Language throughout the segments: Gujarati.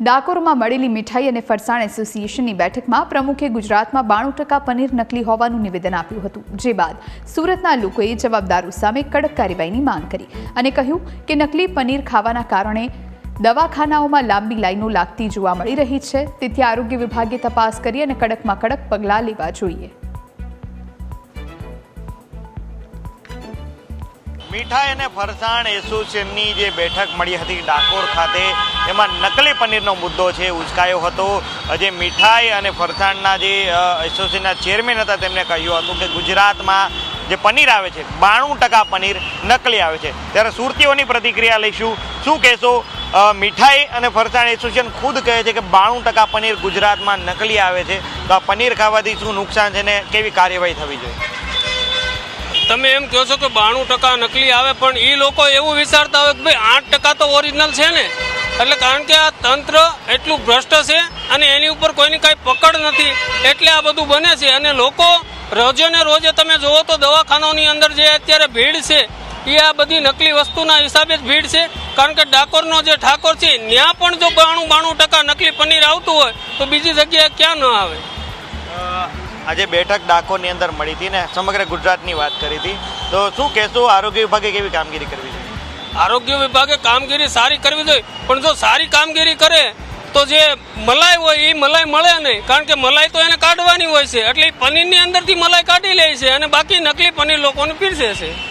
ડાકોરમાં મળેલી મીઠાઈ અને ફરસાણ એસોસિએશનની બેઠકમાં પ્રમુખે ગુજરાતમાં બાણું ટકા પનીર નકલી હોવાનું નિવેદન આપ્યું હતું. જે બાદ સુરતના લોકોએ જવાબદારો સામે કડક કાર્યવાહીની માંગ કરી અને કહ્યું કે નકલી પનીર ખાવાના કારણે દવાખાનાઓમાં લાંબી લાઈનો લાગતી જોવા મળી રહી છે. તેથી આરોગ્ય વિભાગે તપાસ કરી અને કડકમાં કડક પગલાં લેવા જોઈએ. મીઠાઈ અને ફરસાણ એસોસિએશનની જે બેઠક મળી હતી ડાકોર ખાતે એમાં નકલી પનીરનો મુદ્દો છે, ઉચકાયો હતો. જે મીઠાઈ અને ફરસાણના જે એસોસિએશનના ચેરમેન હતા તેમણે કહ્યું હતું કે ગુજરાતમાં જે પનીર આવે છે, બાણું ટકા પનીર નકલી આવે છે. ત્યારે સુરતીઓની પ્રતિક્રિયા લઈશું. શું કહેશો? મીઠાઈ અને ફરસાણ એસોસિએશન ખુદ કહે છે કે બાણું ટકા પનીર ગુજરાતમાં નકલી આવે છે. તો આ પનીર ખાવાથી શું નુકસાન છે ને કેવી કાર્યવાહી થવી જોઈએ? તમે એમ કહો છો કે બાણું ટકા નકલી આવે, પણ એ લોકો એવું વિચારતા હોય કે ભાઈ આઠ ટકા તો ઓરિજિનલ છે ને? એટલે કારણ કે આ તંત્ર એટલું ભ્રષ્ટ છે અને એની ઉપર કોઈની કાંઈ પકડ નથી, એટલે આ બધું બને છે. અને લોકો રોજે ને રોજે તમે જુઓ તો દવાખાનાઓની અંદર જે અત્યારે ભીડ છે, એ આ બધી નકલી વસ્તુના હિસાબે જ ભીડ છે. કારણ કે ડાકોરનો જે ઠાકોર છે, ત્યાં પણ જો બાણું બાણું ટકા નકલી પનીર આવતું હોય, તો બીજી જગ્યાએ ક્યાં ન આવે? આજે બેઠક ડાકોરની અંદર મળી હતી ને, સમગ્ર ગુજરાતની વાત કરી હતી. તો શું કહેશું, આરોગ્ય વિભાગે કેવી કામગીરી કરવી જોઈએ? આરોગ્ય વિભાગે કામગીરી સારી કરવી જોઈએ. પણ જો સારી કામગીરી કરે તો જે મલાઈ હોય એ મલાઈ મળે નહીં. કારણ કે મલાઈ તો એને કાઢવાની હોય છે. એટલે પનીરની અંદરથી મલાઈ કાઢી લે છે અને બાકી નકલી પનીર લોકોને પીરસે છે.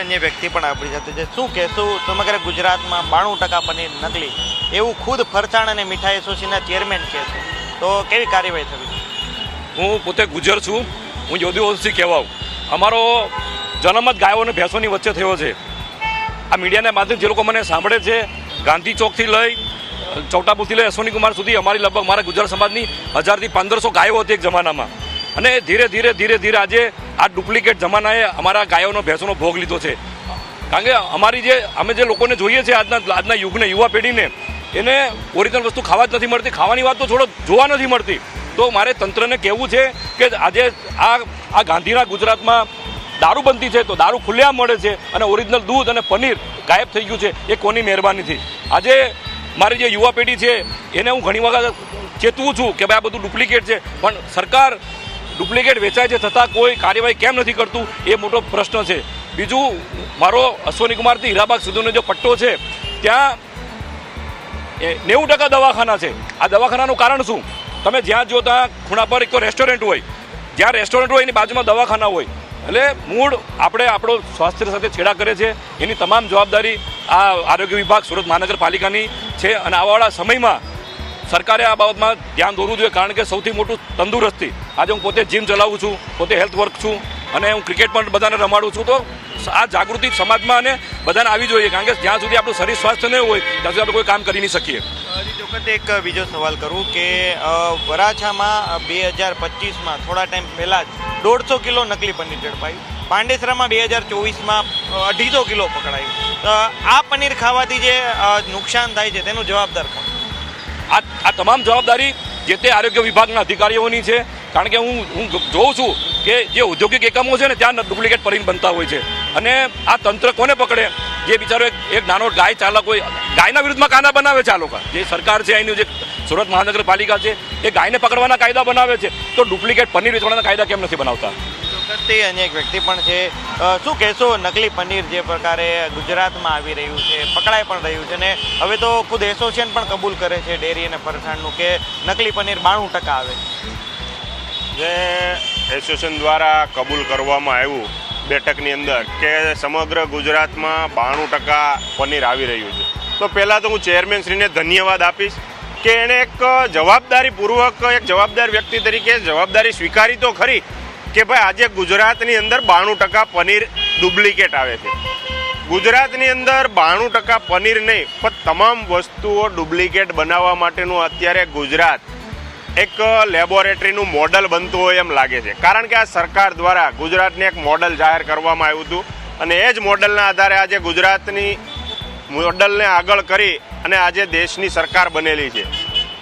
અન્ય વ્યક્તિ પણ આપણી સાથે છે. શું કહેશું? સમગ્ર ગુજરાતમાં બાણું ટકા પનીર નકલી. એવું ખુદ ફરસાણ અને મીઠાઈ એસોસિએશનના ચેરમેન કહે છે. તો કેવી કાર્યવાહી થવી હું પોતે ગુજર છું. હું યોદીવંશી કહેવાઉં. અમારો જન્મ જ ગાયો અને ભેંસોની વચ્ચે થયો છે. આ મીડિયાના માધ્યમ જે લોકો મને સાંભળે છે, ગાંધી ચોકથી લઈ, ચૌટાપુરથી લઈ અશ્વની કુમાર સુધી અમારી લગભગ મારા ગુજરાત સમાજની હજારથી પંદરસો ગાયો હતી એક જમાનામાં. અને ધીરે ધીરે ધીરે ધીરે આજે આ ડુપ્લિકેટ જમાનાએ અમારા ગાયોનો, ભેંસોનો ભોગ લીધો છે. કારણ કે અમારી જે, અમે જે લોકોને જોઈએ છે આજના આજના યુગને, યુવા પેઢીને, એને ઓરિજિનલ વસ્તુ ખાવા જ નથી મળતી, ખાવાની વાત તો છોડો, જોવા નથી મળતી. તો મારે તંત્રને કહેવું છે કે આજે આ આ ગાંધીના ગુજરાતમાં દારૂ બનતી છે તો દારૂ ખુલ્લેઆમ મળે છે અને ઓરિજિનલ દૂધ અને પનીર ગાયબ થઈ ગયું છે, એ કોની મહેરબાનીથી આજે મારી જે યુવા પેઢી છે, એને હું ઘણી વખત ચેતવું છું કે ભાઈ આ બધું ડુપ્લિકેટ છે, પણ સરકાર ડુપ્લિકેટ વેચાય છે છતાં કોઈ કાર્યવાહી કેમ નથી કરતું, એ મોટો પ્રશ્ન છે. બીજું, મારો અશ્વની કુમારથી હીરાબાગ સુધીનો જે પટ્ટો છે, ત્યાં નેવું ટકા દવાખાના છે. આ દવાખાનાનું કારણ શું? તમે જ્યાં જો ત્યાં ખૂણા પર એક તો રેસ્ટોરન્ટ હોય. જ્યાં રેસ્ટોરન્ટ હોય એની બાજુમાં દવાખાના હોય. એટલે મૂળ આપણે આપણો સ્વાસ્થ્ય સાથે છેડા કરે છે. એની તમામ જવાબદારી આ આરોગ્ય વિભાગ સુરત મહાનગરપાલિકાની છે અને આવાવાળા સમયમાં સરકારે આ બાબતમાં ધ્યાન દોરવું જોઈએ કારણ કે સૌથી મોટું તંદુરસ્તી. આજે હું પોતે જીમ ચલાવું છું, પોતે હેલ્થ વર્ક છું અને હું ક્રિકેટ પણ બધાને રમાડું છું. તો આ જાગૃતિ સમાજમાં અને બધાને આવી જોઈએ કારણ કે જ્યાં સુધી આપણું શરીર સ્વાસ્થ્ય નહીં હોય, ત્યાં સુધી આપણે કોઈ કામ કરી નહીં શકીએ. ચોક્કસ એક બીજો સવાલ કરું કે વરાછામાં બે હજાર પચીસમાં થોડા ટાઈમ પહેલાં જ દોઢસો કિલો નકલી પનીર ઝડપાયું. પાંડેસરામાં બે હજાર ચોવીસમાં અઢીસો કિલો પકડાયું. આ પનીર ખાવાથી જે નુકસાન થાય છે, તેનું જવાબદાર કોણ? આ આ તમામ જવાબદારી જે તે આરોગ્ય વિભાગના અધિકારીઓની છે. કારણ કે હું હું જોઉં છું કે જે ઔદ્યોગિક એકમો છે ને, ત્યાં ડુપ્લિકેટ પરીન બનતા હોય છે. અને આ તંત્ર કોને પકડે? જે બિચારો એક નાનો ગાય ચાલક હોય ગાયના વિરુદ્ધમાં કાયદા બનાવે છે આ લોકો. જે સરકાર છે અહીંનું જે સુરત મહાનગરપાલિકા છે એ ગાયને પકડવાના કાયદા બનાવે છે. તો ડુપ્લિકેટ પનીર વેચવાના કાયદા કેમ નથી બનાવતા? તે અન્ય એક વ્યક્તિ પણ છે. શું કહેશો નકલી પનીર જે પ્રકારે ગુજરાતમાં આવી રહ્યું છે પકડાઈ પણ રહ્યું છે ને હવે તો ખુદ એસોસિએશન પણ કબૂલ કરે છે ડેરી અને ફરસાણનું કે નકલી પનીર બાણું ટકા આવે જે એસોસિએશન દ્વારા કબૂલ કરવામાં આવ્યું બેઠકની અંદર કે સમગ્ર ગુજરાતમાં બાણું ટકા પનીર આવી રહ્યું છે. તો પહેલાં તો હું ચેરમેન શ્રીને ધન્યવાદ આપીશ કે એણે એક જવાબદારીપૂર્વક એક જવાબદાર વ્યક્તિ તરીકે જવાબદારી સ્વીકારી તો ખરી કે ભાઈ આજે ગુજરાતની અંદર બાણું ટકા પનીર ડુપ્લિકેટ આવે છે. ગુજરાતની અંદર બાણું ટકા પનીર નહીં, પણ તમામ વસ્તુઓ ડુપ્લિકેટ બનાવવા માટેનું અત્યારે ગુજરાત એક લેબોરેટરીનું મોડલ બનતું હોય એમ લાગે છે. કારણ કે આ સરકાર દ્વારા ગુજરાતને એક મોડલ જાહેર કરવામાં આવ્યું હતું અને એ જ મોડલના આધારે આજે ગુજરાતની મોડલને આગળ કરી અને આજે દેશની સરકાર બનેલી છે.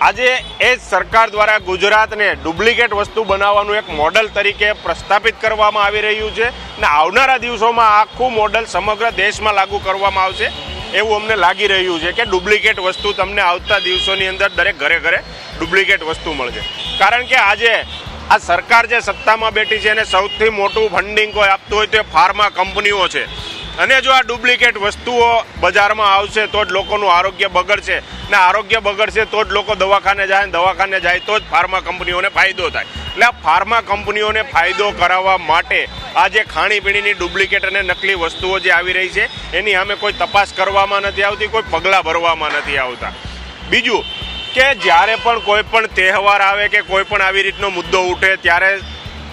આજે એ જ સરકાર દ્વારા ગુજરાતને ડુપ્લિકેટ વસ્તુ બનાવવાનું એક મોડલ તરીકે પ્રસ્થાપિત કરવામાં આવી રહ્યું છે અને આવનારા દિવસોમાં આખું મોડલ સમગ્ર દેશમાં લાગુ કરવામાં આવશે એવું અમને લાગી રહ્યું છે કે ડુપ્લિકેટ વસ્તુ તમને આવતા દિવસોની અંદર દરેક ઘરે ઘરે ડુપ્લિકેટ વસ્તુ મળશે. કારણ કે આજે આ સરકાર જે સત્તામાં બેઠી છે એને સૌથી મોટું ફંડિંગ કોઈ આપતું હોય તો એ ફાર્મા કંપનીઓ છે. અને જો આ ડુપ્લિકેટ વસ્તુઓ બજારમાં આવશે તો જ લોકોનું આરોગ્ય બગડશે. ને આરોગ્ય બગડશે તો જ લોકો દવાખાને જાય દવાખાને જાય તો જ ફાર્મા કંપનીઓને ફાયદો થાય. એટલે આ ફાર્મા કંપનીઓને ફાયદો કરાવવા માટે આ જે ખાણીપીણીની ડુપ્લિકેટ અને નકલી વસ્તુઓ જે આવી રહી છે, એની સામે કોઈ તપાસ કરવામાં નથી આવતી, કોઈ પગલાં ભરવામાં નથી આવતા. બીજું કે જ્યારે પણ કોઈ પણ તહેવાર આવે કે કોઈ પણ આવી રીતનો મુદ્દો ઉઠે, ત્યારે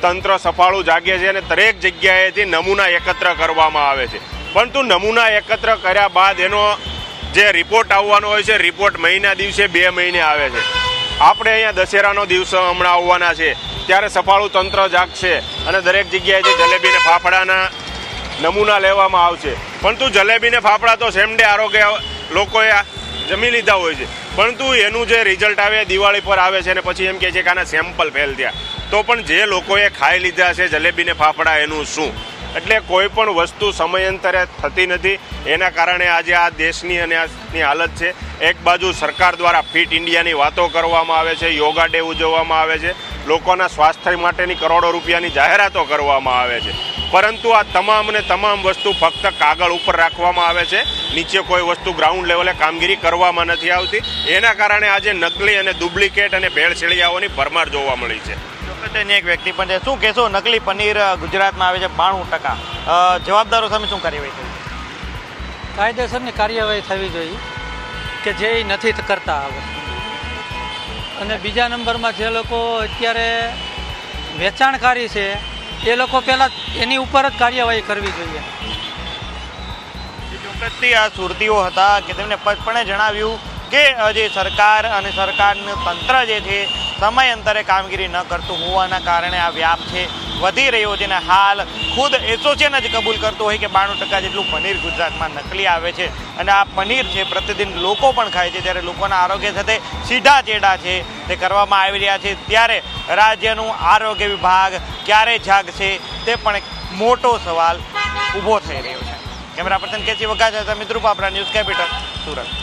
તંત્ર સફાળું જાગે છે અને દરેક જગ્યાએથી નમૂના એકત્ર કરવામાં આવે છે. પરંતુ નમૂના એકત્ર કર્યા બાદ એનો જે રિપોર્ટ આવવાનો હોય છે રિપોર્ટ મહિના દિવસે બે મહિને આવે છે. આપણે અહીંયા દશેરાનો દિવસ હમણાં આવવાના છે. ત્યારે સફાળું તંત્ર જાગશે અને દરેક જગ્યાએથી જલેબી ને ફાફડાના નમૂના લેવામાં આવશે. પરંતુ જલેબી ને ફાફડા તો સેમડે આરોગ્ય લોકોએ જમી લીધા હોય છે. પરંતુ એનું જે રિઝલ્ટ આવે, દિવાળી પર આવે છે અને પછી એમ કહે છે કે આના સેમ્પલ ફેલ થયા. તો પણ જે લોકોએ ખાઈ લીધા છે, જલેબીને ફાફડા, એનું શું? એટલે કોઈ પણ વસ્તુ સમયાંતરે થતી નથી. એના કારણે આજે આ દેશની અને આજની હાલત છે. એક બાજુ સરકાર દ્વારા ફિટ ઇન્ડિયાની વાતો કરવામાં આવે છે, યોગા ડે ઉજવવામાં આવે છે. લોકોના સ્વાસ્થ્ય માટેની કરોડો રૂપિયાની જાહેરાતો કરવામાં આવે છે. પરંતુ આ તમામ ને તમામ વસ્તુ ફક્ત કાગળ ઉપર રાખવામાં આવે છે. નીચે કોઈ વસ્તુ ગ્રાઉન્ડ લેવલે કામગીરી કરવામાં નથી આવતી. એના કારણે આજે નકલી અને ડુપ્લિકેટ અને ભેળસેળિયાઓની ભરમાર જોવા મળી છે. ચોક્કસની એક વ્યક્તિ પણ છે. શું કહેશો? નકલી પનીર ગુજરાતમાં આવે છે બાણું ટકા. જવાબદારો સામે શું કાર્યવાહી થઈ કાયદેસરની કાર્યવાહી થવી જોઈએ કે જે નથી કરતા હવે અને બીજા નંબરમાં જે લોકો અત્યારે વેચાણકારી છે એ લોકો પહેલાં એની ઉપર જ કાર્યવાહી કરવી જોઈએ. ચોક્કસથી આ સુરતીઓ હતા કે તેમને સ્પષ્ટપણે જણાવ્યું કે જે સરકાર અને સરકારનું તંત્ર જે છે, સમયાંતરે કામગીરી ન કરતું હોવાના કારણે આ વ્યાપ છે, વધી રહ્યો છે અને હાલ ખુદ એસોસિએશન જ કબૂલ કરતું હોય કે બાણું ટકા જેટલું પનીર ગુજરાતમાં નકલી આવે છે. અને આ પનીર છે, પ્રતિદિન લોકો પણ ખાય છે ત્યારે લોકોના આરોગ્ય સાથે સીધા ચેડા છે, તે કરવામાં આવી રહ્યા છે. ત્યારે રાજ્યનું આરોગ્ય વિભાગ ક્યારે જાગશે, તે પણ એક મોટો સવાલ ઊભો થઈ રહ્યો છે. કેમેરા પર્સન કેસી વઘા સાથે મિત્રો પાપરા ન્યૂઝ કેપિટલ સુરત.